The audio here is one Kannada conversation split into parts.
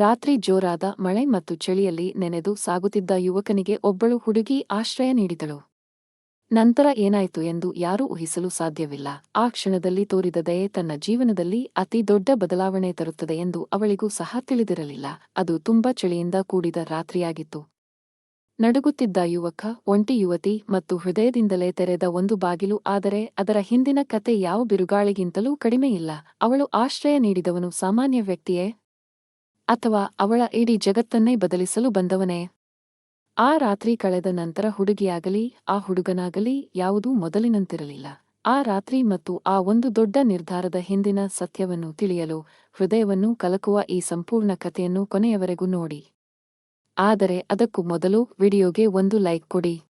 ರಾತ್ರಿ ಜೋರಾದ ಮಳೆ ಮತ್ತು ಚಳಿಯಲ್ಲಿ ನೆನೆದು ಸಾಗುತ್ತಿದ್ದ ಯುವಕನಿಗೆ ಒಬ್ಬಳು ಹುಡುಗಿ ಆಶ್ರಯ ನೀಡಿದಳು. ನಂತರ ಏನಾಯಿತು ಎಂದು ಯಾರೂ ಊಹಿಸಲು ಸಾಧ್ಯವಿಲ್ಲ. ಆ ಕ್ಷಣದಲ್ಲಿ ತೋರಿದ ದಯೆ ತನ್ನ ಜೀವನದಲ್ಲಿ ಅತಿ ದೊಡ್ಡ ಬದಲಾವಣೆ ತರುತ್ತದೆ ಎಂದು ಅವಳಿಗೂ ಸಹ ತಿಳಿದಿರಲಿಲ್ಲ. ಅದು ತುಂಬಾ ಚಳಿಯಿಂದ ಕೂಡಿದ ರಾತ್ರಿಯಾಗಿತ್ತು. ನಡುಗುತ್ತಿದ್ದ ಯುವಕ, ಒಂಟಿ ಯುವತಿ ಮತ್ತು ಹೃದಯದಿಂದಲೇ ತೆರೆದ ಒಂದು ಬಾಗಿಲು, ಆದರೆ ಅದರ ಹಿಂದಿನ ಕತೆ ಯಾವ ಬಿರುಗಾಳಿಗಿಂತಲೂ ಕಡಿಮೆಯಿಲ್ಲ ಅವಳು ಆಶ್ರಯ ನೀಡಿದವನು ಸಾಮಾನ್ಯ ವ್ಯಕ್ತಿಯೇ? ಅಥವಾ ಅವಳ ಇಡೀ ಜಗತ್ತನ್ನೇ ಬದಲಿಸಲು ಬಂದವನೇ? ಆ ರಾತ್ರಿ ಕಳೆದ ನಂತರ ಹುಡುಗಿಯಾಗಲಿ, ಆ ಹುಡುಗನಾಗಲಿ ಯಾವುದೂ ಮೊದಲಿನಂತಿರಲಿಲ್ಲ. ಆ ರಾತ್ರಿ ಮತ್ತು ಆ ಒಂದು ದೊಡ್ಡ ನಿರ್ಧಾರದ ಹಿಂದಿನ ಸತ್ಯವನ್ನು ತಿಳಿಯಲು, ಹೃದಯವನ್ನು ಕಲಕುವ ಈ ಸಂಪೂರ್ಣ ಕಥೆಯನ್ನು ಕೊನೆಯವರೆಗೂ ನೋಡಿ. ಆದರೆ ಅದಕ್ಕೂ ಮೊದಲು ವಿಡಿಯೋಗೆ ಒಂದು ಲೈಕ್ ಕೊಡಿ.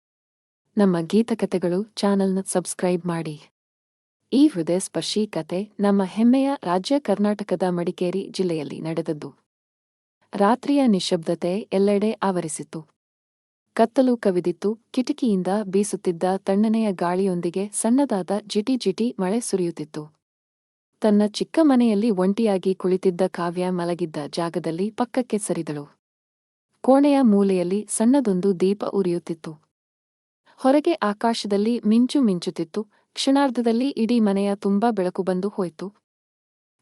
ನಮ್ಮ ಗೀತಕಥೆಗಳು ಚಾನಲ್ನ ಸಬ್ಸ್ಕ್ರೈಬ್ ಮಾಡಿ. ಈ ಹೃದಯ ಸ್ಪರ್ಶಿ ಕತೆ ನಮ್ಮ ಹೆಮ್ಮೆಯ ರಾಜ್ಯ ಕರ್ನಾಟಕದ ಮಡಿಕೇರಿ ಜಿಲ್ಲೆಯಲ್ಲಿ ನಡೆದದ್ದು. ರಾತ್ರಿಯ ನಿಶಬ್ದತೆ ಎಲ್ಲೆಡೆ ಆವರಿಸಿತ್ತು ಕತ್ತಲು ಕವಿದಿತ್ತು, ಕಿಟಕಿಯಿಂದ ಬೀಸುತ್ತಿದ್ದ ತಣ್ಣನೆಯ ಗಾಳಿಯೊಂದಿಗೆ ಸಣ್ಣದಾದ ಜಿಟಿ ಜಿಟಿ ಮಳೆ ಸುರಿಯುತ್ತಿತ್ತು. ತನ್ನ ಚಿಕ್ಕ ಮನೆಯಲ್ಲಿ ಒಂಟಿಯಾಗಿ ಕುಳಿತಿದ್ದ ಕಾವ್ಯ ಮಲಗಿದ್ದ ಜಾಗದಲ್ಲಿ ಪಕ್ಕಕ್ಕೆ ಸರಿದಳು. ಕೋಣೆಯ ಮೂಲೆಯಲ್ಲಿ ಸಣ್ಣದೊಂದು ದೀಪ ಉರಿಯುತ್ತಿತ್ತು. ಹೊರಗೆ ಆಕಾಶದಲ್ಲಿ ಮಿಂಚು ಮಿಂಚುತ್ತಿತ್ತು, ಕ್ಷಣಾರ್ಧದಲ್ಲಿ ಇಡೀ ಮನೆಯ ತುಂಬಾ ಬೆಳಕು ಬಂದು ಹೋಯಿತು.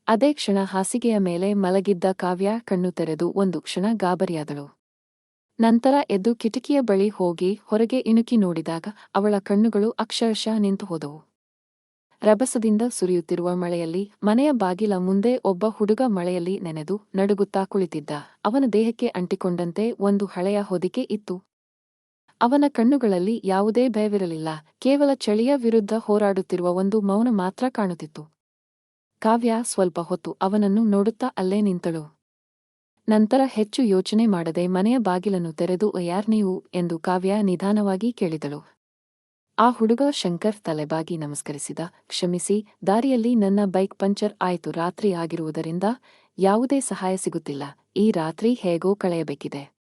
ಅದೇ ಕ್ಷಣ ಹಾಸಿಗೆಯ ಮೇಲೆ ಮಲಗಿದ್ದ ಕಾವ್ಯ ಕಣ್ಣು ತೆರೆದು ಒಂದು ಕ್ಷಣ ಗಾಬರಿಯಾದಳು. ನಂತರ ಎದ್ದು ಕಿಟಕಿಯ ಬಳಿ ಹೋಗಿ ಹೊರಗೆ ಇಣುಕಿ ನೋಡಿದಾಗ ಅವಳ ಕಣ್ಣುಗಳು ಅಕ್ಷರಶಃ ನಿಂತು ಹೋದವು. ರಭಸದಿಂದ ಸುರಿಯುತ್ತಿರುವ ಮಳೆಯಲ್ಲಿ ಮನೆಯ ಬಾಗಿಲ ಮುಂದೆ ಒಬ್ಬ ಹುಡುಗ ಮಳೆಯಲ್ಲಿ ನೆನೆದು ನಡುಗುತ್ತಾ ಕುಳಿತಿದ್ದ. ಅವನ ದೇಹಕ್ಕೆ ಅಂಟಿಕೊಂಡಂತೆ ಒಂದು ಹಳೆಯ ಹೊದಿಕೆ ಇತ್ತು. ಅವನ ಕಣ್ಣುಗಳಲ್ಲಿ ಯಾವುದೇ ಭಯವಿರಲಿಲ್ಲ. ಕೇವಲ ಚಳಿಯ ವಿರುದ್ಧ ಹೋರಾಡುತ್ತಿರುವ ಒಂದು ಮೌನ ಮಾತ್ರ ಕಾಣುತ್ತಿತ್ತು. ಕಾವ್ಯ ಸ್ವಲ್ಪ ಹೊತ್ತು ಅವನನ್ನು ನೋಡುತ್ತಾ ಅಲ್ಲೇ ನಿಂತಳು. ನಂತರ ಹೆಚ್ಚು ಯೋಚನೆ ಮಾಡದೆ ಮನೆಯ ಬಾಗಿಲನ್ನು ತೆರೆದು, ಯಾರ್ ನೀವು? ಎಂದು ಕಾವ್ಯ ನಿಧಾನವಾಗಿ ಕೇಳಿದಳು. ಆ ಹುಡುಗ ಶಂಕರ್ ತಲೆಬಾಗಿ ನಮಸ್ಕರಿಸಿದ, ಕ್ಷಮಿಸಿ, ದಾರಿಯಲ್ಲಿ ನನ್ನ ಬೈಕ್ ಪಂಚರ್ ಆಯಿತು, ರಾತ್ರಿ ಆಗಿರುವುದರಿಂದ ಯಾವುದೇ ಸಹಾಯ ಸಿಗುತ್ತಿಲ್ಲ. ಈ ರಾತ್ರಿ ಹೇಗೋ ಕಳೆಯಬೇಕಿದೆ.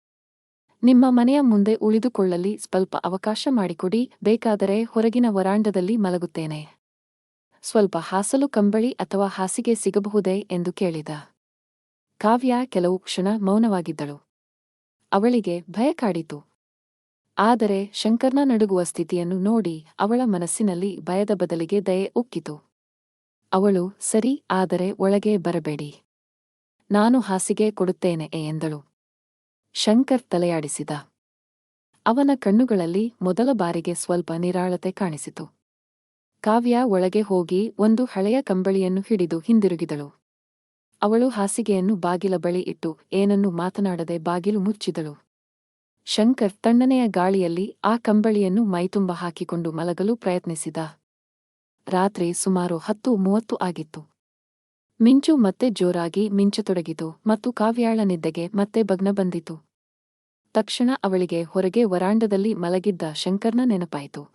ನಿಮ್ಮ ಮನೆಯ ಮುಂದೆ ಉಳಿದುಕೊಳ್ಳಲಿ, ಸ್ವಲ್ಪ ಅವಕಾಶ ಮಾಡಿಕೊಡಿ, ಬೇಕಾದರೆ ಹೊರಗಿನ ವರಾಂಡದಲ್ಲಿ ಮಲಗುತ್ತೇನೆ. ಸ್ವಲ್ಪ ಹಾಸಲು ಕಂಬಳಿ ಅಥವಾ ಹಾಸಿಗೆ ಸಿಗಬಹುದೇ ಎಂದು ಕೇಳಿದ. ಕಾವ್ಯ ಕೆಲವು ಕ್ಷಣ ಮೌನವಾಗಿದ್ದಳು. ಅವಳಿಗೆ ಭಯ ಕಾಡಿತು. ಆದರೆ ಶಂಕರ್ನ ನಡುಗುವ ಸ್ಥಿತಿಯನ್ನು ನೋಡಿ ಅವಳ ಮನಸ್ಸಿನಲ್ಲಿ ಭಯದ ಬದಲಿಗೆ ದಯೆ ಉಕ್ಕಿತು. ಅವಳು, ಸರಿ, ಆದರೆ ಒಳಗೆ ಬರಬೇಡಿ. ನಾನು ಹಾಸಿಗೆ ಕೊಡುತ್ತೇನೆ ಎಂದಳು. ಶಂಕರ್ ತಲೆಯಾಡಿಸಿದ. ಅವನ ಕಣ್ಣುಗಳಲ್ಲಿ ಮೊದಲ ಬಾರಿಗೆ ಸ್ವಲ್ಪ ನಿರಾಳತೆ ಕಾಣಿಸಿತು. ಕಾವ್ಯ ಒಳಗೆ ಹೋಗಿ ಒಂದು ಹಳೆಯ ಕಂಬಳಿಯನ್ನು ಹಿಡಿದು ಹಿಂದಿರುಗಿದಳು. ಅವಳು ಹಾಸಿಗೆಯನ್ನು ಬಾಗಿಲ ಬಳಿ ಇಟ್ಟು ಏನನ್ನೂ ಮಾತನಾಡದೆ ಬಾಗಿಲು ಮುಚ್ಚಿದಳು. ಶಂಕರ್ ತಣ್ಣನೆಯ ಗಾಳಿಯಲ್ಲಿ ಆ ಕಂಬಳಿಯನ್ನು ಮೈತುಂಬ ಹಾಕಿಕೊಂಡು ಮಲಗಲು ಪ್ರಯತ್ನಿಸಿದ. ರಾತ್ರಿ ಸುಮಾರು ಹತ್ತು ಮೂವತ್ತು ಆಗಿತ್ತು. ಮಿಂಚು ಮತ್ತೆ ಜೋರಾಗಿ ಮಿಂಚತೊಡಗಿತು ಮತ್ತು ಕಾವ್ಯಾಳ ನಿದ್ದೆಗೆ ಮತ್ತೆ ಭಗ್ನ ಬಂದಿತು. ತಕ್ಷಣ ಅವಳಿಗೆ ಹೊರಗೆ ವರಾಂಡದಲ್ಲಿ ಮಲಗಿದ್ದ ಶಂಕರ್ನ ನೆನಪಾಯಿತು.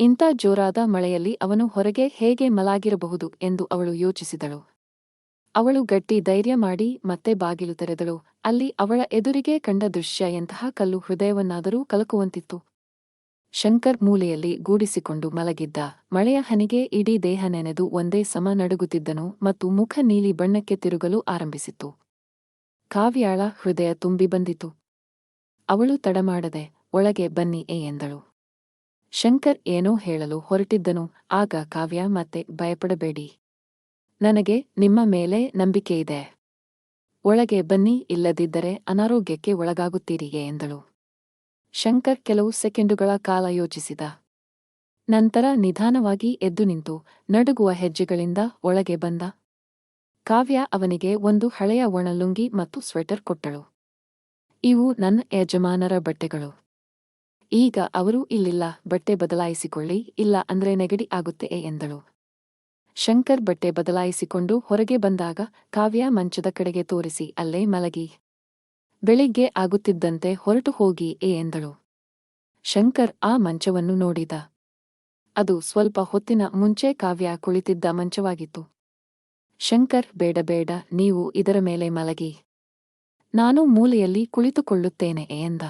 ಇಂಥ ಜೋರಾದ ಮಳೆಯಲ್ಲಿ ಅವನು ಹೊರಗೆ ಹೇಗೆ ಮಲಾಗಿರಬಹುದು ಎಂದು ಅವಳು ಯೋಚಿಸಿದಳು. ಅವಳು ಗಟ್ಟಿ ಧೈರ್ಯ ಮಾಡಿ ಮತ್ತೆ ಬಾಗಿಲು ತೆರೆದಳು. ಅಲ್ಲಿ ಅವಳ ಎದುರಿಗೆ ಕಂಡ ದೃಶ್ಯ ಎಂತಹ ಕಲ್ಲು ಹೃದಯವನ್ನಾದರೂ ಕಲಕುವಂತಿತ್ತು. ಶಂಕರ್ ಮೂಲೆಯಲ್ಲಿ ಗೂಡಿಸಿಕೊಂಡು ಮಲಗಿದ್ದ. ಮಳೆಯ ಹನಿಗೆ ಇಡೀ ದೇಹ ನೆನೆದು ಒಂದೇ ಸಮ ನಡುಗುತ್ತಿದ್ದನು ಮತ್ತು ಮುಖ ನೀಲಿ ಬಣ್ಣಕ್ಕೆ ತಿರುಗಲು ಆರಂಭಿಸಿತು ಕಾವ್ಯಾಳ ಹೃದಯ ತುಂಬಿ ಬಂದಿತು. ಅವಳು ತಡಮಾಡದೆ, ಒಳಗೆ ಬನ್ನಿ ಏ ಎಂದಳು. ಶಂಕರ್ ಏನೋ ಹೇಳಲು ಹೊರಟಿದ್ದನು. ಆಗ ಕಾವ್ಯ ಮತ್ತೆ ಭಯಪಡಬೇಡಿ. ನನಗೆ ನಿಮ್ಮ ಮೇಲೆ ನಂಬಿಕೆಯಿದೆ ಒಳಗೆ ಬನ್ನಿ, ಇಲ್ಲದಿದ್ದರೆ ಅನಾರೋಗ್ಯಕ್ಕೆ ಒಳಗಾಗುತ್ತೀರಿಯೇ ಎಂದಳು. ಶಂಕರ್ ಕೆಲವು ಸೆಕೆಂಡುಗಳ ಕಾಲ ಯೋಚಿಸಿದ. ನಂತರ ನಿಧಾನವಾಗಿ ಎದ್ದು ನಿಂತು ನಡುಗುವ ಹೆಜ್ಜೆಗಳಿಂದ ಒಳಗೆ ಬಂದ. ಕಾವ್ಯ ಅವನಿಗೆ ಒಂದು ಹಳೆಯ ಒಣಲುಂಗಿ ಮತ್ತು ಸ್ವೆಟರ್ ಕೊಟ್ಟಳು. ಇವು ನನ್ನ ಯಜಮಾನರ ಬಟ್ಟೆಗಳು. ಈಗ ಅವರು ಇಲ್ಲಿಲ್ಲ, ಬಟ್ಟೆ ಬದಲಾಯಿಸಿಕೊಳ್ಳಿ, ಇಲ್ಲ ಅಂದ್ರೆ ನೆಗಡಿ ಆಗುತ್ತೆ ಎಂದಳು. ಶಂಕರ್ ಬಟ್ಟೆ ಬದಲಾಯಿಸಿಕೊಂಡು ಹೊರಗೆ ಬಂದಾಗ ಕಾವ್ಯ ಮಂಚದ ಕಡೆಗೆ ತೋರಿಸಿ, ಅಲ್ಲೇ ಮಲಗಿ. ಬೆಳಿಗ್ಗೆ ಆಗುತ್ತಿದ್ದಂತೆ ಹೊರಟು ಹೋಗಿ ಎ ಎಂದಳು. ಶಂಕರ್ ಆ ಮಂಚವನ್ನು ನೋಡಿದ. ಅದು ಸ್ವಲ್ಪ ಹೊತ್ತಿನ ಮುಂಚೆ ಕಾವ್ಯ ಕುಳಿತಿದ್ದ ಮಂಚವಾಗಿತ್ತು. ಶಂಕರ್, ಬೇಡ ಬೇಡ, ನೀವು ಇದರ ಮೇಲೆ ಮಲಗಿ. ನಾನು ಮೂಲೆಯಲ್ಲಿ ಕುಳಿತುಕೊಳ್ಳುತ್ತೇನೆ ಎಂದ.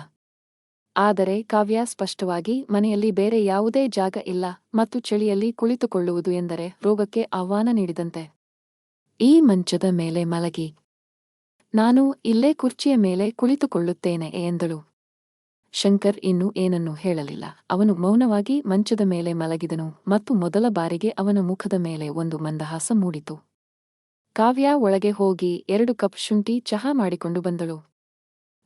ಆದರೆ ಕಾವ್ಯ ಸ್ಪಷ್ಟವಾಗಿ ಮನೆಯಲ್ಲಿ ಬೇರೆ ಯಾವುದೇ ಜಾಗ ಇಲ್ಲ ಮತ್ತು ಚಳಿಯಲ್ಲಿ ಕುಳಿತುಕೊಳ್ಳುವುದು ಎಂದರೆ ರೋಗಕ್ಕೆ ಆಹ್ವಾನ ನೀಡಿದಂತೆ. ಈ ಮಂಚದ ಮೇಲೆ ಮಲಗಿ. ನಾನು ಇಲ್ಲೇ ಕುರ್ಚಿಯ ಮೇಲೆ ಕುಳಿತುಕೊಳ್ಳುತ್ತೇನೆ ಎಂದಳು. ಶಂಕರ್ ಇನ್ನು ಏನನ್ನೂ ಹೇಳಲಿಲ್ಲ. ಅವನು ಮೌನವಾಗಿ ಮಂಚದ ಮೇಲೆ ಮಲಗಿದನು ಮತ್ತು ಮೊದಲ ಬಾರಿಗೆ ಅವನ ಮುಖದ ಮೇಲೆ ಒಂದು ಮಂದಹಾಸ ಮೂಡಿತು. ಕಾವ್ಯ ಒಳಗೆ ಹೋಗಿ ಎರಡು ಕಪ್ ಶುಂಠಿ ಚಹಾ ಮಾಡಿಕೊಂಡು ಬಂದಳು.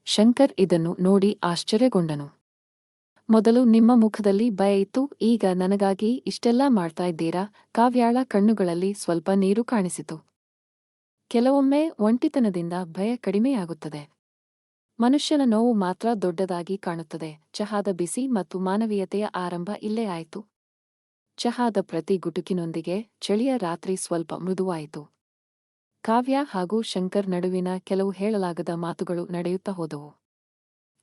ಶಂಕರ್ ಇದನ್ನು ನೋಡಿ ಆಶ್ಚರ್ಯಗೊಂಡನು. ಮೊದಲು ನಿಮ್ಮ ಮುಖದಲ್ಲಿ ಭಯ ಇತ್ತು, ಈಗ ನನಗಾಗಿ ಇಷ್ಟೆಲ್ಲಾ ಮಾಡ್ತಾ ಇದ್ದೀರಾ? ಕಾವ್ಯಾಳ ಕಣ್ಣುಗಳಲ್ಲಿ ಸ್ವಲ್ಪ ನೀರು ಕಾಣಿಸಿತು. ಕೆಲವೊಮ್ಮೆ ಒಂಟಿತನದಿಂದ ಭಯ ಕಡಿಮೆಯಾಗುತ್ತದೆ. ಮನುಷ್ಯನ ನೋವು ಮಾತ್ರ ದೊಡ್ಡದಾಗಿ ಕಾಣುತ್ತದೆ. ಚಹಾದ ಬಿಸಿ ಮತ್ತು ಮಾನವೀಯತೆಯ ಆರಂಭ ಇಲ್ಲೇ ಆಯಿತು. ಚಹಾದ ಪ್ರತಿ ಗುಟುಕಿನೊಂದಿಗೆ, ಚಳಿಯ ರಾತ್ರಿ ಸ್ವಲ್ಪ ಮೃದುವಾಯಿತು. ಕಾವ್ಯ ಹಾಗೂ ಶಂಕರ್ ನಡುವಿನ ಕೆಲವು ಹೇಳಲಾಗದ ಮಾತುಗಳು ನಡೆಯುತ್ತಾ ಹೋದವು.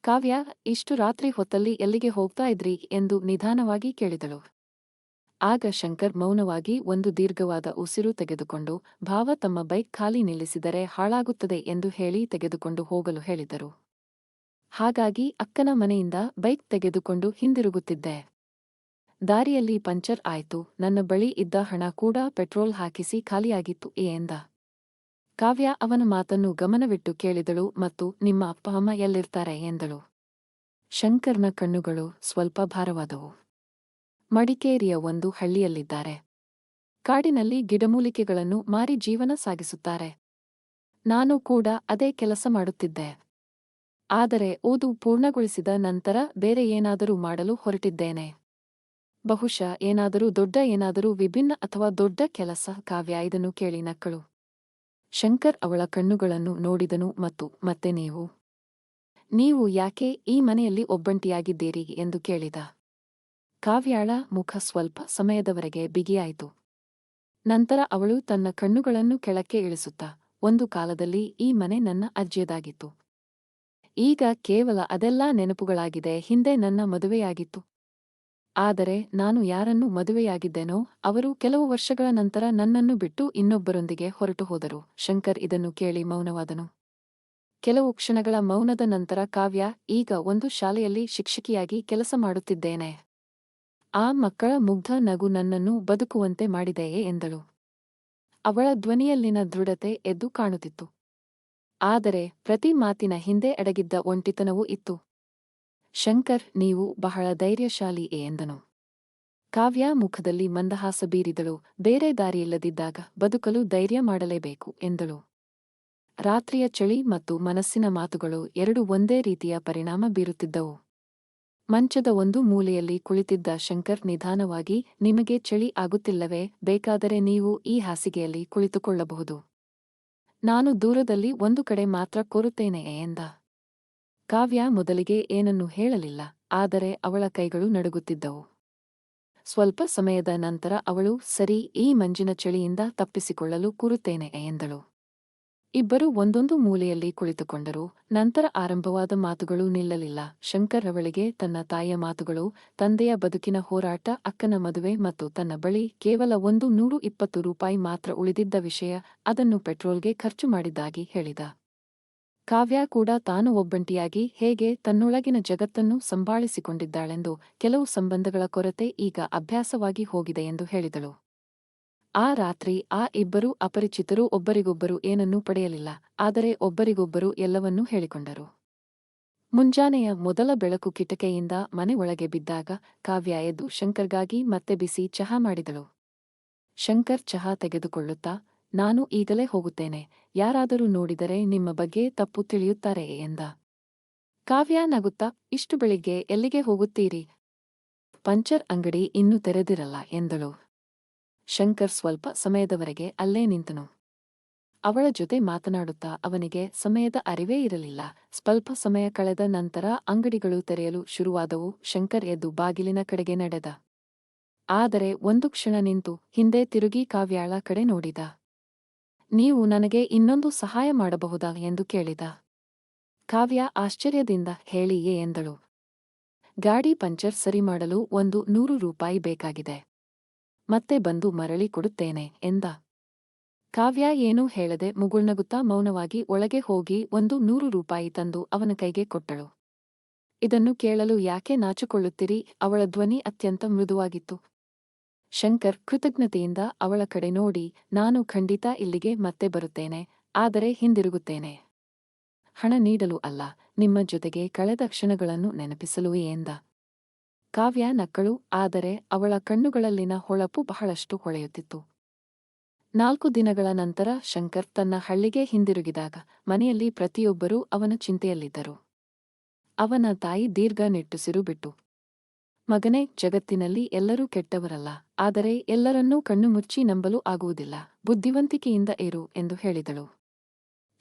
ಕಾವ್ಯ, ಇಷ್ಟು ರಾತ್ರಿ ಹೊತ್ತಲ್ಲಿ ಎಲ್ಲಿಗೆ ಹೋಗ್ತಾ ಇದ್ರಿ? ಎಂದು ನಿಧಾನವಾಗಿ ಕೇಳಿದಳು. ಆಗ ಶಂಕರ್ ಮೌನವಾಗಿ ಒಂದು ದೀರ್ಘವಾದ ಉಸಿರು ತೆಗೆದುಕೊಂಡು, ಭಾವ ತಮ್ಮ ಬೈಕ್ ಖಾಲಿ ನಿಲ್ಲಿಸಿದರೆ ಹಾಳಾಗುತ್ತದೆ ಎಂದು ಹೇಳಿ ತೆಗೆದುಕೊಂಡು ಹೋಗಲು ಹೇಳಿದರು. ಹಾಗಾಗಿ ಅಕ್ಕನ ಮನೆಯಿಂದ ಬೈಕ್ ತೆಗೆದುಕೊಂಡು ಹಿಂದಿರುಗುತ್ತಿದ್ದೆ. ದಾರಿಯಲ್ಲಿ ಪಂಚರ್ ಆಯಿತು, ನನ್ನ ಬಳಿ ಇದ್ದ ಹಣ ಕೂಡ ಪೆಟ್ರೋಲ್ ಹಾಕಿಸಿ ಖಾಲಿಯಾಗಿತ್ತು ಎಂದ. ಕಾವ್ಯ ಅವನ ಮಾತನ್ನು ಗಮನವಿಟ್ಟು ಕೇಳಿದಳು ಮತ್ತು ನಿಮ್ಮ ಅಪ್ಪ ಅಮ್ಮ ಎಲ್ಲಿರ್ತಾರೆ ಎಂದಳು. ಶಂಕರ್ನ ಕಣ್ಣುಗಳು ಸ್ವಲ್ಪ ಭಾರವಾದವು. ಮಡಿಕೇರಿಯ ಒಂದು ಹಳ್ಳಿಯಲ್ಲಿದ್ದಾರೆ. ಕಾಡಿನಲ್ಲಿ ಗಿಡಮೂಲಿಕೆಗಳನ್ನು ಮಾರಿ ಜೀವನ ಸಾಗಿಸುತ್ತಾರೆ. ನಾನು ಕೂಡ ಅದೇ ಕೆಲಸ ಮಾಡುತ್ತಿದ್ದೆ. ಆದರೆ ಓದು ಪೂರ್ಣಗೊಳಿಸಿದ ನಂತರ ಬೇರೆ ಏನಾದರೂ ಮಾಡಲು ಹೊರಟಿದ್ದೇನೆ. ಬಹುಶಃ ಏನಾದರೂ ದೊಡ್ಡ ಏನಾದರೂ ವಿಭಿನ್ನ ಅಥವಾ ದೊಡ್ಡ ಕೆಲಸ ಕಾವ್ಯ ಇದನ್ನು ಕೇಳಿ ನಕ್ಕಳು. ಶಂಕರ್ ಅವಳ ಕಣ್ಣುಗಳನ್ನು ನೋಡಿದನು ಮತ್ತು, ಮತ್ತೆ ನೀವು? ನೀವು ಯಾಕೆ ಈ ಮನೆಯಲ್ಲಿ ಒಬ್ಬಂಟಿಯಾಗಿದ್ದೀರಿ? ಎಂದು ಕೇಳಿದ. ಕಾವ್ಯಾಳ ಮುಖ ಸ್ವಲ್ಪ ಸಮಯದವರೆಗೆ ಬಿಗಿಯಾಯಿತು. ನಂತರ ಅವಳು ತನ್ನ ಕಣ್ಣುಗಳನ್ನು ಕೆಳಕ್ಕೆ ಇಳಿಸುತ್ತಾ, ಒಂದು ಕಾಲದಲ್ಲಿ ಈ ಮನೆ ನನ್ನ ಅಜ್ಜಿಯದಾಗಿತ್ತು. ಈಗ ಕೇವಲ ಅದೆಲ್ಲಾ ನೆನಪುಗಳಾಗಿದೆ, ಹಿಂದೆ ನನ್ನ ಮದುವೆಯಾಗಿತ್ತು. ಆದರೆ ನಾನು ಯಾರನ್ನು ಮದುವೆಯಾಗಿದ್ದೇನೋ ಅವರು ಕೆಲವು ವರ್ಷಗಳ ನಂತರ ನನ್ನನ್ನು ಬಿಟ್ಟು ಇನ್ನೊಬ್ಬರೊಂದಿಗೆ ಹೊರಟು ಹೋದರು. ಶಂಕರ್ ಇದನ್ನು ಕೇಳಿ ಮೌನವಾದನು. ಕೆಲವು ಕ್ಷಣಗಳ ಮೌನದ ನಂತರ ಕಾವ್ಯ, ಈಗ ಒಂದು ಶಾಲೆಯಲ್ಲಿ ಶಿಕ್ಷಕಿಯಾಗಿ ಕೆಲಸ ಮಾಡುತ್ತಿದ್ದೇನೆ. ಆ ಮಕ್ಕಳ ಮುಗ್ಧ ನಗು ನನ್ನನ್ನು ಬದುಕುವಂತೆ ಮಾಡಿದೆಯೇ ಎಂದಳು. ಅವಳ ಧ್ವನಿಯಲ್ಲಿನ ದೃಢತೆ ಎದ್ದು ಕಾಣುತ್ತಿತ್ತು. ಆದರೆ ಪ್ರತಿ ಮಾತಿನ ಹಿಂದೆ ಅಡಗಿದ್ದ ಒಂಟಿತನವೂ ಇತ್ತು. ಶಂಕರ್, ನೀವು ಬಹಳ ಧೈರ್ಯಶಾಲಿ ಎಂದನು. ಕಾವ್ಯ ಮುಖದಲ್ಲಿ ಮಂದಹಾಸ ಬೀರಿದಳು. ಬೇರೆ ದಾರಿಯಿಲ್ಲದಿದ್ದಾಗ ಬದುಕಲು ಧೈರ್ಯ ಮಾಡಲೇಬೇಕು ಎಂದಳು. ರಾತ್ರಿಯ ಚಳಿ ಮತ್ತು ಮನಸ್ಸಿನ ಮಾತುಗಳು ಎರಡು ಒಂದೇ ರೀತಿಯ ಪರಿಣಾಮ ಬೀರುತ್ತಿದ್ದವು. ಮಂಚದ ಒಂದು ಮೂಲೆಯಲ್ಲಿ ಕುಳಿತಿದ್ದ ಶಂಕರ್ ನಿಧಾನವಾಗಿ, ನಿಮಗೆ ಚಳಿ ಆಗುತ್ತಿಲ್ಲವೇ? ಬೇಕಾದರೆ ನೀವು ಈ ಹಾಸಿಗೆಯಲ್ಲಿ ಕುಳಿತುಕೊಳ್ಳಬಹುದು. ನಾನು ದೂರದಲ್ಲಿ ಒಂದು ಕಡೆ ಮಾತ್ರ ಕೋರುತ್ತೇನೆ ಎಂದ. ಕಾವ್ಯ ಮೊದಲಿಗೆ ಏನನ್ನೂ ಹೇಳಲಿಲ್ಲ, ಆದರೆ ಅವಳ ಕೈಗಳು ನಡುಗುತ್ತಿದ್ದವು. ಸ್ವಲ್ಪ ಸಮಯದ ನಂತರ ಅವಳು, ಸರಿ, ಈ ಮಂಜಿನ ಚಳಿಯಿಂದ ತಪ್ಪಿಸಿಕೊಳ್ಳಲು ಕೂರುತ್ತೇನೆ ಎಂದಳು. ಇಬ್ಬರು ಒಂದೊಂದು ಮೂಲೆಯಲ್ಲಿ ಕುಳಿತುಕೊಂಡರು, ನಂತರ ಆರಂಭವಾದ ಮಾತುಗಳು ನಿಲ್ಲಲಿಲ್ಲ. ಶಂಕರ್ ಅವಳಿಗೆ ತನ್ನ ತಾಯಿಯ ಮಾತುಗಳು, ತಂದೆಯ ಬದುಕಿನ ಹೋರಾಟ, ಅಕ್ಕನ ಮದುವೆ ಮತ್ತು ತನ್ನ ಬಳಿ ಕೇವಲ ಒಂದು ನೂರು ಇಪ್ಪತ್ತು ರೂಪಾಯಿ ಮಾತ್ರ ಉಳಿದಿದ್ದ ವಿಷಯ, ಅದನ್ನು ಪೆಟ್ರೋಲ್ಗೆ ಖರ್ಚು ಮಾಡಿದ್ದಾಗಿ ಹೇಳಿದ. ಕಾವ್ಯ ಕೂಡ ತಾನು ಒಬ್ಬಂಟಿಯಾಗಿ ಹೇಗೆ ತನ್ನೊಳಗಿನ ಜಗತ್ತನ್ನು ಸಂಭಾಳಿಸಿಕೊಂಡಿದ್ದಾಳೆಂದು ಕೆಲವು ಸಂಬಂಧಗಳ ಕೊರತೆ ಈಗ ಅಭ್ಯಾಸವಾಗಿ ಹೋಗಿದೆ ಎಂದು ಹೇಳಿದಳು. ಆ ರಾತ್ರಿ ಆ ಇಬ್ಬರೂ ಅಪರಿಚಿತರು ಒಬ್ಬರಿಗೊಬ್ಬರು ಏನನ್ನೂ ಪಡೆಯಲಿಲ್ಲ, ಆದರೆ ಒಬ್ಬರಿಗೊಬ್ಬರು ಎಲ್ಲವನ್ನೂ ಹೇಳಿಕೊಂಡರು. ಮುಂಜಾನೆಯ ಮೊದಲ ಬೆಳಕು ಕಿಟಕೆಯಿಂದ ಮನೆ ಒಳಗೆ ಬಿದ್ದಾಗ ಕಾವ್ಯ ಎದ್ದು ಶಂಕರ್ಗಾಗಿ ಮತ್ತೆ ಬಿಸಿ ಚಹಾ ಮಾಡಿದಳು. ಶಂಕರ್ ಚಹಾ ತೆಗೆದುಕೊಳ್ಳುತ್ತಾ ನಾನು ಈಗಲೇ ಹೋಗುತ್ತೇನೆ. ಯಾರಾದರೂ ನೋಡಿದರೆ ನಿಮ್ಮ ಬಗ್ಗೆ ತಪ್ಪು ತಿಳಿಯುತ್ತಾರೆ ಎಂದ. ಕಾವ್ಯ ನಗುತ್ತಾ, ಇಷ್ಟು ಬೆಳಿಗ್ಗೆ ಎಲ್ಲಿಗೆ ಹೋಗುತ್ತೀರಿ? ಪಂಚರ್ ಅಂಗಡಿ ಇನ್ನೂ ತೆರೆದಿರಲ್ಲ ಎಂದಳು. ಶಂಕರ್ ಸ್ವಲ್ಪ ಸಮಯದವರೆಗೆ ಅಲ್ಲೇ ನಿಂತನು. ಅವಳ ಜೊತೆ ಮಾತನಾಡುತ್ತಾ ಅವನಿಗೆ ಸಮಯದ ಅರಿವೇ ಇರಲಿಲ್ಲ. ಸ್ವಲ್ಪ ಸಮಯ ಕಳೆದ ನಂತರ ಅಂಗಡಿಗಳು ತೆರೆಯಲು ಶುರುವಾದವು. ಶಂಕರ್ ಎದ್ದು ಬಾಗಿಲಿನ ಕಡೆಗೆ ನಡೆದ. ಆದರೆ ಒಂದು ಕ್ಷಣ ನಿಂತು ಹಿಂದೆ ತಿರುಗಿ ಕಾವ್ಯಾಳ ಕಡೆ ನೋಡಿದ. ನೀವು ನನಗೆ ಇನ್ನೊಂದು ಸಹಾಯ ಮಾಡಬಹುದಾ ಎಂದು ಕೇಳಿದ. ಕಾವ್ಯ ಆಶ್ಚರ್ಯದಿಂದ ಹೇಳಿಯೇ ಎಂದಳು. ಗಾಡಿ ಪಂಚರ್ ಸರಿ ಮಾಡಲು ಒಂದು ನೂರು ರೂಪಾಯಿ ಬೇಕಾಗಿದೆ. ಮತ್ತೆ ಬಂದು ಮರಳಿ ಕೊಡುತ್ತೇನೆ ಎಂದ. ಕಾವ್ಯ ಏನೂ ಹೇಳದೆ ಮುಗುಳ್ನಗುತ್ತಾ ಮೌನವಾಗಿ ಒಳಗೆ ಹೋಗಿ ಒಂದು ನೂರು ರೂಪಾಯಿ ತಂದು ಅವನ ಕೈಗೆ ಕೊಟ್ಟಳು. ಇದನ್ನು ಕೇಳಲು ಯಾಕೆ ನಾಚಿಕೊಳ್ಳುತ್ತೀರಿ? ಅವಳ ಧ್ವನಿ ಅತ್ಯಂತ ಮೃದುವಾಗಿತ್ತು. ಶಂಕರ್ ಕೃತಜ್ಞತೆಯಿಂದ ಅವಳ ಕಡೆ ನೋಡಿ, ನಾನು ಖಂಡಿತ ಇಲ್ಲಿಗೆ ಮತ್ತೆ ಬರುತ್ತೇನೆ, ಆದರೆ ಹಿಂದಿರುಗುತ್ತೇನೆ. ಹಣ ನೀಡಲು ಅಲ್ಲ, ನಿಮ್ಮ ಜೊತೆಗೆ ಕಳೆದ ಕ್ಷಣಗಳನ್ನು ನೆನಪಿಸಲು ಎಂದ. ಕಾವ್ಯ ನಕ್ಕಳು, ಆದರೆ ಅವಳ ಕಣ್ಣುಗಳಲ್ಲಿನ ಹೊಳಪು ಬಹಳಷ್ಟು ಹೊಳೆಯುತ್ತಿತ್ತು. ನಾಲ್ಕು ದಿನಗಳ ನಂತರ ಶಂಕರ್ ತನ್ನ ಹಳ್ಳಿಗೆ ಹಿಂದಿರುಗಿದಾಗ, ಮನೆಯಲ್ಲಿ ಪ್ರತಿಯೊಬ್ಬರೂ ಅವನ ಚಿಂತೆಯಲ್ಲಿದ್ದರು. ಅವನ ತಾಯಿ ದೀರ್ಘ ನಿಟ್ಟುಸಿರು ಬಿಟ್ಟು ಮಗನೇ, ಜಗತ್ತಿನಲ್ಲಿ ಎಲ್ಲರೂ ಕೆಟ್ಟವರಲ್ಲ, ಆದರೆ ಎಲ್ಲರನ್ನೂ ಕಣ್ಣು ಮುಚ್ಚಿ ನಂಬಲು ಆಗುವುದಿಲ್ಲ, ಬುದ್ಧಿವಂತಿಕೆಯಿಂದ ಏರು ಎಂದು ಹೇಳಿದಳು.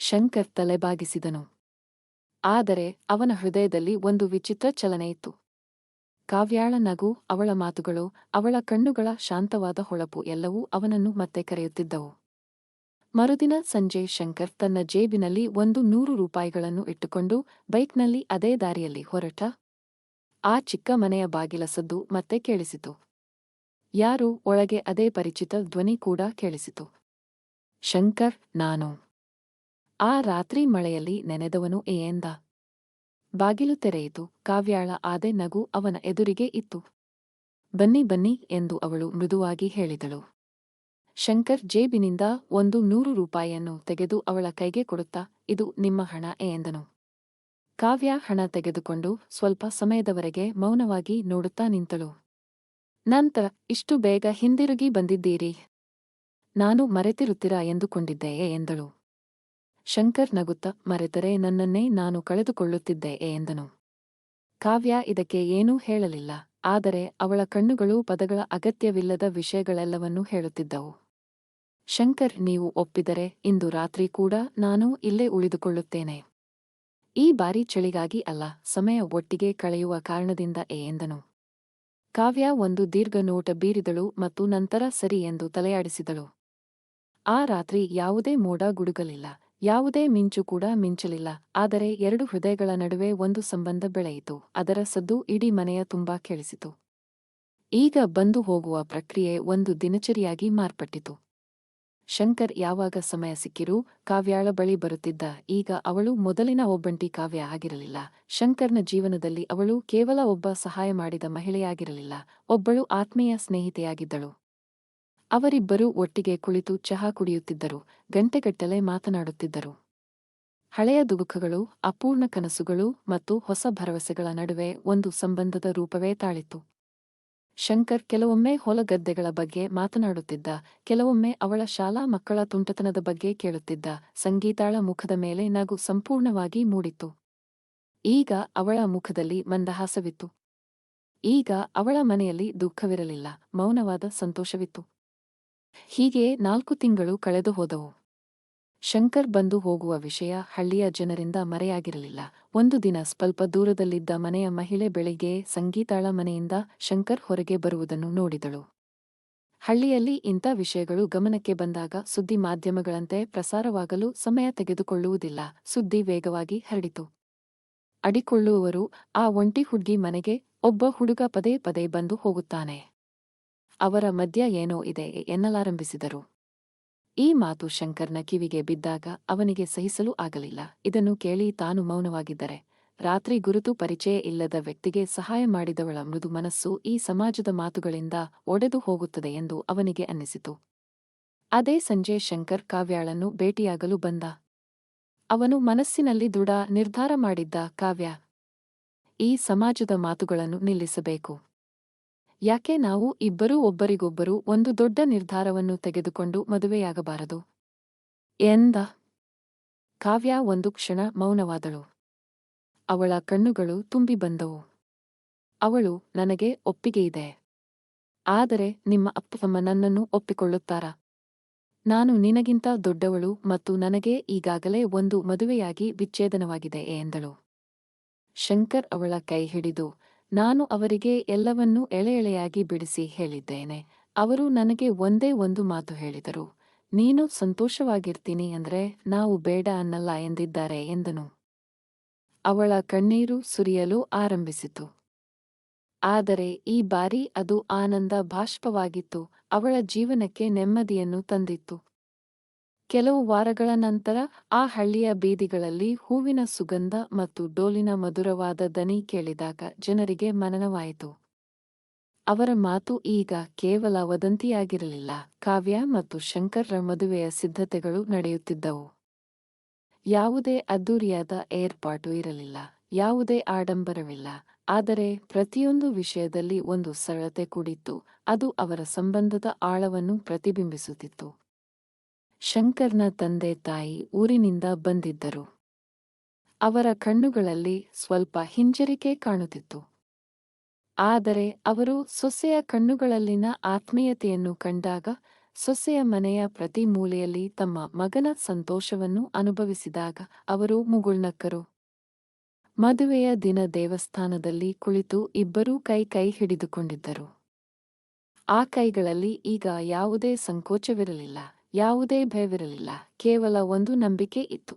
ಶಂಕರ್ ತಲೆಬಾಗಿಸಿದನು. ಆದರೆ ಅವನ ಹೃದಯದಲ್ಲಿ ಒಂದು ವಿಚಿತ್ರ ಚಲನೆಯಿತ್ತು ಕಾವ್ಯಾಳ ನಗು, ಅವಳ ಮಾತುಗಳು, ಅವಳ ಕಣ್ಣುಗಳ ಶಾಂತವಾದ ಹೊಳಪು ಎಲ್ಲವೂ ಅವನನ್ನು ಮತ್ತೆ ಕರೆಯುತ್ತಿದ್ದವು. ಮರುದಿನ ಸಂಜೆ ಶಂಕರ್ ತನ್ನ ಜೇಬಿನಲ್ಲಿ ಒಂದು ನೂರು ರೂಪಾಯಿಗಳನ್ನು ಇಟ್ಟುಕೊಂಡು ಬೈಕ್ನಲ್ಲಿ ಅದೇ ದಾರಿಯಲ್ಲಿ ಹೊರಟ ಆ ಚಿಕ್ಕ ಮನೆಯ ಬಾಗಿಲ ಸದ್ದು ಮತ್ತೆ ಕೇಳಿಸಿತು. ಯಾರು ಒಳಗೆ ಅದೇ ಪರಿಚಿತ ಧ್ವನಿ ಕೂಡ ಕೇಳಿಸಿತು. ಶಂಕರ್, ನಾನು. ಆ ರಾತ್ರಿ ಮಳೆಯಲ್ಲಿ ನೆನೆದವನು ಏಂದ ಬಾಗಿಲು ತೆರೆಯಿತು, ಕಾವ್ಯಾಳ ಆದೆ ನಗು ಅವನ ಎದುರಿಗೆ ಇತ್ತು. ಬನ್ನಿ ಬನ್ನಿ ಎಂದು ಅವಳು ಮೃದುವಾಗಿ ಹೇಳಿದಳು. ಶಂಕರ್ ಜೇಬಿನಿಂದ ಒಂದು ನೂರು ರೂಪಾಯಿಯನ್ನು ತೆಗೆದು ಅವಳ ಕೈಗೆ ಕೊಡುತ್ತಾ, ಇದು ನಿಮ್ಮ ಹಣ ಎಂದನು. ಕಾವ್ಯ ಹಣ ತೆಗೆದುಕೊಂಡು ಸ್ವಲ್ಪ ಸಮಯದವರೆಗೆ ಮೌನವಾಗಿ ನೋಡುತ್ತಾ ನಿಂತಳು. ನಂತರ ಇಷ್ಟು ಬೇಗ ಹಿಂದಿರುಗಿ ಬಂದಿದ್ದೀರಿ. ನಾನು ಮರೆತಿರುತ್ತೀರಾ ಎಂದುಕೊಂಡಿದ್ದೆಯೇ? ಎಂದಳು. ಶಂಕರ್ ನಗುತ್ತ, ಮರೆತರೆ ನನ್ನನ್ನೇ ನಾನು ಕಳೆದುಕೊಳ್ಳುತ್ತಿದ್ದೆ, ಎಂದನು. ಕಾವ್ಯ ಇದಕ್ಕೆ ಏನೂ ಹೇಳಲಿಲ್ಲ, ಆದರೆ ಅವಳ ಕಣ್ಣುಗಳು ಪದಗಳ ಅಗತ್ಯವಿಲ್ಲದ ವಿಷಯಗಳೆಲ್ಲವನ್ನೂ ಹೇಳುತ್ತಿದ್ದವು. ಶಂಕರ್, ನೀವು ಒಪ್ಪಿದರೆ ಇಂದು ರಾತ್ರಿ ಕೂಡ ನಾನು ಇಲ್ಲೇ ಉಳಿದುಕೊಳ್ಳುತ್ತೇನೆ. ಈ ಬಾರಿ ಚಳಿಗಾಗಿ ಅಲ್ಲ, ಸಮಯ ಒಟ್ಟಿಗೆ ಕಳೆಯುವ ಕಾರಣದಿಂದ ಎಂದನು. ಕಾವ್ಯ ಒಂದು ದೀರ್ಘ ನೋಟ ಬೀರಿದಳು ಮತ್ತು ನಂತರ ಸರಿ ಎಂದು ತಲೆಯಾಡಿಸಿದಳು. ಆ ರಾತ್ರಿ ಯಾವುದೇ ಮೋಡ ಗುಡುಗಲಿಲ್ಲ, ಯಾವುದೇ ಮಿಂಚು ಕೂಡ ಮಿಂಚಲಿಲ್ಲ, ಆದರೆ ಎರಡು ಹೃದಯಗಳ ನಡುವೆ ಒಂದು ಸಂಬಂಧ ಬೆಳೆಯಿತು, ಅದರ ಸದ್ದು ಇಡೀ ಮನೆಯ ತುಂಬಾ ಕೇಳಿಸಿತು. ಈಗ ಬಂದು ಹೋಗುವ ಪ್ರಕ್ರಿಯೆ ಒಂದು ದಿನಚರಿಯಾಗಿ ಮಾರ್ಪಟ್ಟಿತು. ಶಂಕರ್ ಯಾವಾಗ ಸಮಯ ಸಿಕ್ಕಿರೂ ಕಾವ್ಯಾಳ ಬಳಿ ಬರುತ್ತಿದ್ದ. ಈಗ ಅವಳು ಮೊದಲಿನ ಒಬ್ಬಂಟಿ ಕಾವ್ಯ ಆಗಿರಲಿಲ್ಲ. ಶಂಕರ್ನ ಜೀವನದಲ್ಲಿ ಅವಳು ಕೇವಲ ಒಬ್ಬ ಸಹಾಯ ಮಾಡಿದ ಮಹಿಳೆಯಾಗಿರಲಿಲ್ಲ. ಒಬ್ಬಳು ಆತ್ಮೀಯ ಸ್ನೇಹಿತೆಯಾಗಿದ್ದಳು. ಅವರಿಬ್ಬರೂ ಒಟ್ಟಿಗೆ ಕುಳಿತು ಚಹಾ ಕುಡಿಯುತ್ತಿದ್ದರು. ಗಂಟೆಗಟ್ಟಲೆ ಮಾತನಾಡುತ್ತಿದ್ದರು. ಹಳೆಯ ದುಗುಖಗಳು ಅಪೂರ್ಣ ಕನಸುಗಳು ಮತ್ತು ಹೊಸ ಭರವಸೆಗಳ ನಡುವೆ ಒಂದು ಸಂಬಂಧದ ರೂಪವೇ ತಾಳಿತ್ತು. ಶಂಕರ್ ಕೆಲವೊಮ್ಮೆ ಹೊಲಗದ್ದೆಗಳ ಬಗ್ಗೆ ಮಾತನಾಡುತ್ತಿದ್ದ, ಕೆಲವೊಮ್ಮೆ ಅವಳ ಶಾಲಾ ಮಕ್ಕಳ ತುಂಟತನದ ಬಗ್ಗೆ ಕೇಳುತ್ತಿದ್ದ, ಸಂಗೀತಾಳ ಮುಖದ ಮೇಲೆ ನಗು ಸಂಪೂರ್ಣವಾಗಿ ಮೂಡಿತ್ತು. ಈಗ ಅವಳ ಮುಖದಲ್ಲಿ ಮಂದಹಾಸವಿತ್ತು. ಈಗ ಅವಳ ಮನೆಯಲ್ಲಿ ದುಃಖವಿರಲಿಲ್ಲ, ಮೌನವಾದ ಸಂತೋಷವಿತ್ತು. ಹೀಗೆ ನಾಲ್ಕು ತಿಂಗಳು ಕಳೆದು ಹೋದವು. ಶಂಕರ್ ಬಂದು ಹೋಗುವ ವಿಷಯ ಹಳ್ಳಿಯ ಜನರಿಂದ ಮರೆಯಾಗಿರಲಿಲ್ಲ. ಒಂದು ದಿನ ಸ್ವಲ್ಪ ದೂರದಲ್ಲಿದ್ದ ಮನೆಯ ಮಹಿಳೆ ಬೆಳಿಗ್ಗೆ ಸಂಗೀತಾಳ ಮನೆಯಿಂದ ಶಂಕರ್ ಹೊರಗೆ ಬರುವುದನ್ನು ನೋಡಿದಳು. ಹಳ್ಳಿಯಲ್ಲಿ ಇಂಥ ವಿಷಯಗಳು ಗಮನಕ್ಕೆ ಬಂದಾಗ ಸುದ್ದಿ ಮಾಧ್ಯಮಗಳಂತೆ ಪ್ರಸಾರವಾಗಲು ಸಮಯ ತೆಗೆದುಕೊಳ್ಳುವುದಿಲ್ಲ. ಸುದ್ದಿ ವೇಗವಾಗಿ ಹರಡಿತು. ಅಡಿಕೊಳ್ಳುವವರು ಆ ಒಂಟಿ ಹುಡ್ಗಿ ಮನೆಗೆ ಒಬ್ಬ ಹುಡುಗ ಪದೇ ಪದೇ ಬಂದು ಹೋಗುತ್ತಾನೆ. ಅವರ ಮಧ್ಯ ಏನೋ ಇದೆ ಎನ್ನಲಾರಂಭಿಸಿದರು. ಈ ಮಾತು ಶಂಕರ್ನ ಕಿವಿಗೆ ಬಿದ್ದಾಗ ಅವನಿಗೆ ಸಹಿಸಲು ಆಗಲಿಲ್ಲ. ಇದನ್ನು ಕೇಳಿ ತಾನು ಮೌನವಾಗಿದ್ದರೆ. ರಾತ್ರಿ ಗುರುತು ಪರಿಚಯ ಇಲ್ಲದ ವ್ಯಕ್ತಿಗೆ ಸಹಾಯ ಮಾಡಿದವಳ ಮೃದು ಮನಸ್ಸು ಈ ಸಮಾಜದ ಮಾತುಗಳಿಂದ ಒಡೆದು ಹೋಗುತ್ತದೆ ಎಂದು ಅವನಿಗೆ ಅನ್ನಿಸಿತು. ಅದೇ ಸಂಜೆ ಶಂಕರ್ ಕಾವ್ಯಾಳನ್ನು ಭೇಟಿಯಾಗಲು ಬಂದ. ಅವನು ಮನಸ್ಸಿನಲ್ಲಿ ದೃಢ ನಿರ್ಧಾರ ಮಾಡಿದ್ದ ಕಾವ್ಯ. ಈ ಸಮಾಜದ ಮಾತುಗಳನ್ನು ನಿಲ್ಲಿಸಬೇಕು. ಯಾಕೆ ನಾವು ಇಬ್ಬರೂ ಒಬ್ಬರಿಗೊಬ್ಬರು ಒಂದು ದೊಡ್ಡ ನಿರ್ಧಾರವನ್ನು ತೆಗೆದುಕೊಂಡು ಮದುವೆಯಾಗಬಾರದು? ಎಂದ ಕಾವ್ಯ ಒಂದು ಕ್ಷಣ ಮೌನವಾದಳು. ಅವಳ ಕಣ್ಣುಗಳು ತುಂಬಿ ಬಂದವು. ಅವಳು, ನನಗೆ ಒಪ್ಪಿಗೆಯಿದೆ ಆದರೆ ನಿಮ್ಮ ಅಪ್ಪಮ್ಮ ನನ್ನನ್ನು ಒಪ್ಪಿಕೊಳ್ಳುತ್ತಾರಾ? ನಾನು ನಿನಗಿಂತ ದೊಡ್ಡವಳು ಮತ್ತು ನನಗೆ ಈಗಾಗಲೇ ಒಂದು ಮದುವೆಯಾಗಿ ವಿಚ್ಛೇದನವಾಗಿದೆ, ಎಂದಳು. ಶಂಕರ್ ಅವಳ ಕೈ ಹಿಡಿದು ನಾನು ಅವರಿಗೆ ಎಲ್ಲವನ್ನೂ ಎಳೆ ಎಳೆಯಾಗಿ ಬಿಡಿಸಿ ಹೇಳಿದ್ದೇನೆ. ಅವರು ನನಗೆ ಒಂದೇ ಒಂದು ಮಾತು ಹೇಳಿದರು. ನೀನು ಸಂತೋಷವಾಗಿರ್ತೀನಿ ಅಂದ್ರೆ ನಾವು ಬೇಡ ಅನ್ನಲ್ಲ ಎಂದಿದ್ದಾರೆ ಎಂದನು. ಅವಳ ಕಣ್ಣೀರು ಸುರಿಯಲು ಆರಂಭಿಸಿತು. ಆದರೆ ಈ ಬಾರಿ ಅದು ಆನಂದ ಬಾಷ್ಪವಾಗಿತ್ತು. ಅವಳ ಜೀವನಕ್ಕೆ ನೆಮ್ಮದಿಯನ್ನು ತಂದಿತ್ತು. ಕೆಲವು ವಾರಗಳ ನಂತರ ಆ ಹಳ್ಳಿಯ ಬೀದಿಗಳಲ್ಲಿ ಹೂವಿನ ಸುಗಂಧ ಮತ್ತು ಡೋಲಿನ ಮಧುರವಾದ ದನಿ ಕೇಳಿದಾಗ ಜನರಿಗೆ ಮನನವಾಯಿತು. ಅವರ ಮಾತು ಈಗ ಕೇವಲ ವದಂತಿಯಾಗಿರಲಿಲ್ಲ. ಕಾವ್ಯ ಮತ್ತು ಶಂಕರರ ಮದುವೆಯ ಸಿದ್ಧತೆಗಳು ನಡೆಯುತ್ತಿದ್ದವು. ಯಾವುದೇ ಅದ್ದೂರಿಯಾದ ಏರ್ಪಾಟು ಇರಲಿಲ್ಲ. ಯಾವುದೇ ಆಡಂಬರವಿಲ್ಲ. ಆದರೆ ಪ್ರತಿಯೊಂದು ವಿಷಯದಲ್ಲಿ ಒಂದು ಸರಳತೆ ಕೂಡಿತ್ತು. ಅದು ಅವರ ಸಂಬಂಧದ ಆಳವನ್ನು ಪ್ರತಿಬಿಂಬಿಸುತ್ತಿತ್ತು. ಶಂಕರ್ನ ತಂದೆ ತಾಯಿ ಊರಿನಿಂದ ಬಂದಿದ್ದರು. ಅವರ ಕಣ್ಣುಗಳಲ್ಲಿ ಸ್ವಲ್ಪ ಹಿಂಜರಿಕೆ ಕಾಣುತ್ತಿತ್ತು. ಆದರೆ ಅವರು ಸೊಸೆಯ ಕಣ್ಣುಗಳಲ್ಲಿನ ಆತ್ಮೀಯತೆಯನ್ನು ಕಂಡಾಗ ಸೊಸೆಯ ಮನೆಯ ಪ್ರತಿ ಮೂಲೆಯಲ್ಲಿ ತಮ್ಮ ಮಗನ ಸಂತೋಷವನ್ನು ಅನುಭವಿಸಿದಾಗ ಅವರು ಮುಗುಳ್ನಕ್ಕರು. ಮದುವೆಯ ದಿನ ದೇವಸ್ಥಾನದಲ್ಲಿ ಕುಳಿತು ಇಬ್ಬರೂ ಕೈ ಕೈ ಹಿಡಿದುಕೊಂಡಿದ್ದರು. ಆ ಕೈಗಳಲ್ಲಿ ಈಗ ಯಾವುದೇ ಸಂಕೋಚವಿರಲಿಲ್ಲ. ಯಾವುದೇ ಭಯವಿರಲಿಲ್ಲ. ಕೇವಲ ಒಂದು ನಂಬಿಕೆ ಇತ್ತು.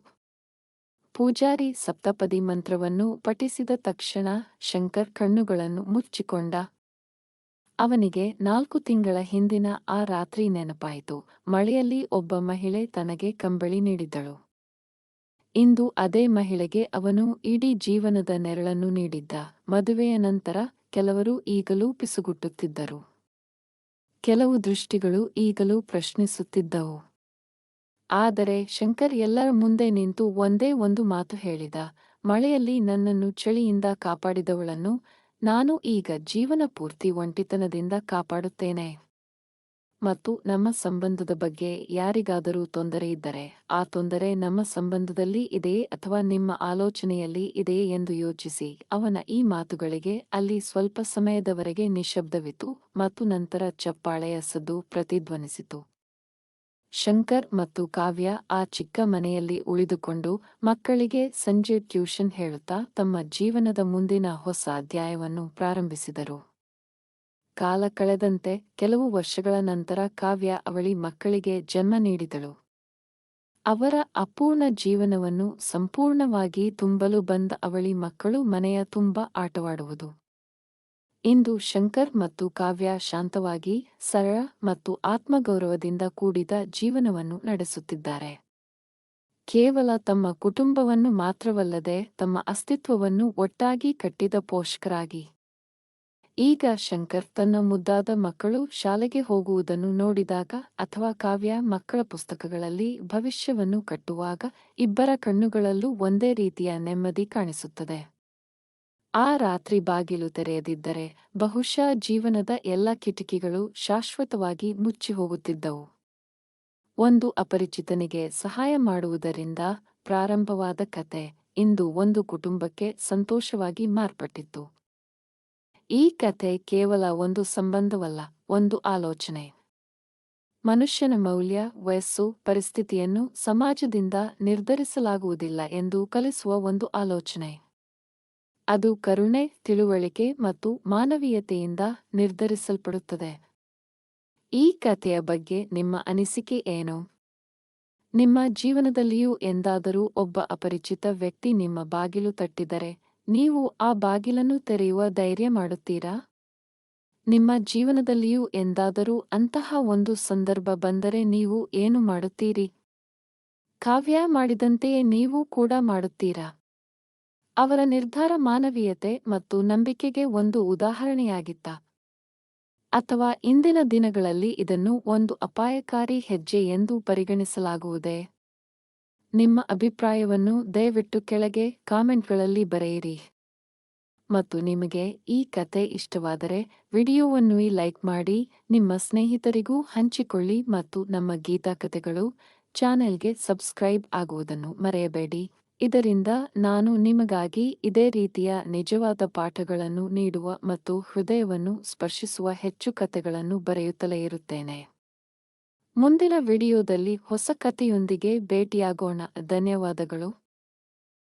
ಪೂಜಾರಿ ಸಪ್ತಪದಿ ಮಂತ್ರವನ್ನು ಪಠಿಸಿದ ತಕ್ಷಣ ಶಂಕರ್ ಕಣ್ಣುಗಳನ್ನು ಮುಚ್ಚಿಕೊಂಡ. ಅವನಿಗೆ ನಾಲ್ಕು ತಿಂಗಳ ಹಿಂದಿನ ಆ ರಾತ್ರಿ ನೆನಪಾಯಿತು. ಮಳೆಯಲ್ಲಿ ಒಬ್ಬ ಮಹಿಳೆ ತನಗೆ ಕಂಬಳಿ ನೀಡಿದ್ದಳು. ಇಂದು ಅದೇ ಮಹಿಳೆಗೆ ಅವನು ಇಡೀ ಜೀವನದ ನೆರಳನ್ನು ನೀಡಿದ್ದ. ಮದುವೆಯ ನಂತರ ಕೆಲವರು ಈಗಲೂ ಪಿಸುಗುಟ್ಟುತ್ತಿದ್ದರು. ಕೆಲವು ದೃಷ್ಟಿಗಳು ಈಗಲೂ ಪ್ರಶ್ನಿಸುತ್ತಿದ್ದವು. ಆದರೆ ಶಂಕರ್ ಎಲ್ಲರ ಮುಂದೆ ನಿಂತು ಒಂದೇ ಒಂದು ಮಾತು ಹೇಳಿದ, ಮಳೆಯಲ್ಲಿ ನನ್ನನ್ನು ಚಳಿಯಿಂದ ಕಾಪಾಡಿದವಳನ್ನು ನಾನು ಈಗ ಜೀವನ ಪೂರ್ತಿ ಒಂಟಿತನದಿಂದ ಕಾಪಾಡುತ್ತೇನೆ. ಮತ್ತು ನಮ್ಮ ಸಂಬಂಧದ ಬಗ್ಗೆ ಯಾರಿಗಾದರೂ ತೊಂದರೆ ಇದ್ದರೆ, ಆ ತೊಂದರೆ ನಮ್ಮ ಸಂಬಂಧದಲ್ಲಿ ಇದೆಯೇ ಅಥವಾ ನಿಮ್ಮ ಆಲೋಚನೆಯಲ್ಲಿ ಇದೆಯೇ ಎಂದು ಯೋಚಿಸಿ. ಅವನ ಈ ಮಾತುಗಳಿಗೆ ಅಲ್ಲಿ ಸ್ವಲ್ಪ ಸಮಯದವರೆಗೆ ನಿಶಬ್ದವಿತು ಮತ್ತು ನಂತರ ಚಪ್ಪಾಳೆಯ ಸದ್ದು ಪ್ರತಿಧ್ವನಿಸಿತು. ಶಂಕರ್ ಮತ್ತು ಕಾವ್ಯ ಆ ಚಿಕ್ಕ ಮನೆಯಲ್ಲಿ ಉಳಿದುಕೊಂಡು ಮಕ್ಕಳಿಗೆ ಸಂಜೆ ಟ್ಯೂಷನ್ ಹೇಳುತ್ತಾ ತಮ್ಮ ಜೀವನದ ಮುಂದಿನ ಹೊಸ ಅಧ್ಯಾಯವನ್ನು ಪ್ರಾರಂಭಿಸಿದರು. ಕಾಲ ಕಳೆದಂತೆ ಕೆಲವು ವರ್ಷಗಳ ನಂತರ ಕಾವ್ಯ ಅವಳಿ ಮಕ್ಕಳಿಗೆ ಜನ್ಮ ನೀಡಿದಳು. ಅವರ ಅಪೂರ್ಣ ಜೀವನವನ್ನು ಸಂಪೂರ್ಣವಾಗಿ ತುಂಬಲು ಬಂದ ಅವಳಿ ಮಕ್ಕಳು ಮನೆಯ ತುಂಬ ಆಟವಾಡುವುದು. ಇಂದು ಶಂಕರ್ ಮತ್ತು ಕಾವ್ಯ ಶಾಂತವಾಗಿ, ಸರಳ ಮತ್ತು ಆತ್ಮಗೌರವದಿಂದ ಕೂಡಿದ ಜೀವನವನ್ನು ನಡೆಸುತ್ತಿದ್ದಾರೆ. ಕೇವಲ ತಮ್ಮ ಕುಟುಂಬವನ್ನು ಮಾತ್ರವಲ್ಲದೆ ತಮ್ಮ ಅಸ್ತಿತ್ವವನ್ನು ಒಟ್ಟಾಗಿ ಕಟ್ಟಿದ ಪೋಷಕರಾಗಿ. ಈಗ ಶಂಕರ್ ತನ್ನ ಮುದ್ದಾದ ಮಕ್ಕಳು ಶಾಲೆಗೆ ಹೋಗುವುದನ್ನು ನೋಡಿದಾಗ ಅಥವಾ ಕಾವ್ಯ ಮಕ್ಕಳ ಪುಸ್ತಕಗಳಲ್ಲಿ ಭವಿಷ್ಯವನ್ನು ಕಟ್ಟುವಾಗ ಇಬ್ಬರ ಕಣ್ಣುಗಳಲ್ಲೂ ಒಂದೇ ರೀತಿಯ ನೆಮ್ಮದಿ ಕಾಣಿಸುತ್ತದೆ. ಆ ರಾತ್ರಿ ಬಾಗಿಲು ತೆರೆಯದಿದ್ದರೆ ಬಹುಶಃ ಜೀವನದ ಎಲ್ಲ ಕಿಟಕಿಗಳು ಶಾಶ್ವತವಾಗಿ ಮುಚ್ಚಿ ಹೋಗುತ್ತಿದ್ದವು. ಒಂದು ಅಪರಿಚಿತನಿಗೆ ಸಹಾಯ ಮಾಡುವುದರಿಂದ ಪ್ರಾರಂಭವಾದ ಕತೆ ಇಂದು ಒಂದು ಕುಟುಂಬಕ್ಕೆ ಸಂತೋಷವಾಗಿ ಮಾರ್ಪಟ್ಟಿತ್ತು. ಈ ಕಥೆ ಕೇವಲ ಒಂದು ಸಂಬಂಧವಲ್ಲ, ಒಂದು ಆಲೋಚನೆ. ಮನುಷ್ಯನ ಮೌಲ್ಯ, ವಯಸ್ಸು, ಪರಿಸ್ಥಿತಿಯನ್ನು ಸಮಾಜದಿಂದ ನಿರ್ಧರಿಸಲಾಗುವುದಿಲ್ಲ ಎಂದು ಕಲಿಸುವ ಒಂದು ಆಲೋಚನೆ. ಅದು ಕರುಣೆ, ತಿಳುವಳಿಕೆ ಮತ್ತು ಮಾನವೀಯತೆಯಿಂದ ನಿರ್ಧರಿಸಲ್ಪಡುತ್ತದೆ. ಈ ಕಥೆಯ ಬಗ್ಗೆ ನಿಮ್ಮ ಅನಿಸಿಕೆ ಏನು? ನಿಮ್ಮ ಜೀವನದಲ್ಲಿಯೂ ಎಂದಾದರೂ ಒಬ್ಬ ಅಪರಿಚಿತ ವ್ಯಕ್ತಿ ನಿಮ್ಮ ಬಾಗಿಲು ತಟ್ಟಿದರೆ ನೀವು ಆ ಬಾಗಿಲನ್ನು ತೆರೆಯುವ ಧೈರ್ಯ ಮಾಡುತ್ತೀರಾ? ನಿಮ್ಮ ಜೀವನದಲ್ಲಿಯೂ ಎಂದಾದರೂ ಅಂತಹ ಒಂದು ಸಂದರ್ಭ ಬಂದರೆ ನೀವು ಏನು ಮಾಡುತ್ತೀರಿ? ಕಾವ್ಯ ಮಾಡಿದಂತೆಯೇ ನೀವು ಕೂಡ ಮಾಡುತ್ತೀರಾ? ಅವರ ನಿರ್ಧಾರ ಮಾನವೀಯತೆ ಮತ್ತು ನಂಬಿಕೆಗೆ ಒಂದು ಉದಾಹರಣೆಯಾಗಿತ್ತ. ಅಥವಾ ಇಂದಿನ ದಿನಗಳಲ್ಲಿ ಇದನ್ನು ಒಂದು ಅಪಾಯಕಾರಿ ಹೆಜ್ಜೆ ಎಂದು ಪರಿಗಣಿಸಲಾಗುವುದೇ? ನಿಮ್ಮ ಅಭಿಪ್ರಾಯವನ್ನು ದಯವಿಟ್ಟು ಕೆಳಗೆ ಕಾಮೆಂಟ್ಗಳಲ್ಲಿ ಬರೆಯಿರಿ. ಮತ್ತು ನಿಮಗೆ ಈ ಕತೆ ಇಷ್ಟವಾದರೆ ವಿಡಿಯೋವನ್ನು ಲೈಕ್ ಮಾಡಿ, ನಿಮ್ಮ ಸ್ನೇಹಿತರಿಗೂ ಹಂಚಿಕೊಳ್ಳಿ ಮತ್ತು ನಮ್ಮ ಗೀತಾ ಕತೆಗಳು ಚಾನೆಲ್ಗೆ ಸಬ್ಸ್ಕ್ರೈಬ್ ಆಗುವುದನ್ನು ಮರೆಯಬೇಡಿ. ಇದರಿಂದ ನಾನು ನಿಮಗಾಗಿ ಇದೇ ರೀತಿಯ ನಿಜವಾದ ಪಾಠಗಳನ್ನು ನೀಡುವ ಮತ್ತು ಹೃದಯವನ್ನು ಸ್ಪರ್ಶಿಸುವ ಹೆಚ್ಚು ಕಥೆಗಳನ್ನು ಬರೆಯುತ್ತಲೇ ಇರುತ್ತೇನೆ. ಮುಂದಿನ ವಿಡಿಯೋದಲ್ಲಿ ಹೊಸ ಕಥೆಯೊಂದಿಗೆ ಭೇಟಿಯಾಗೋಣ. ಧನ್ಯವಾದಗಳು.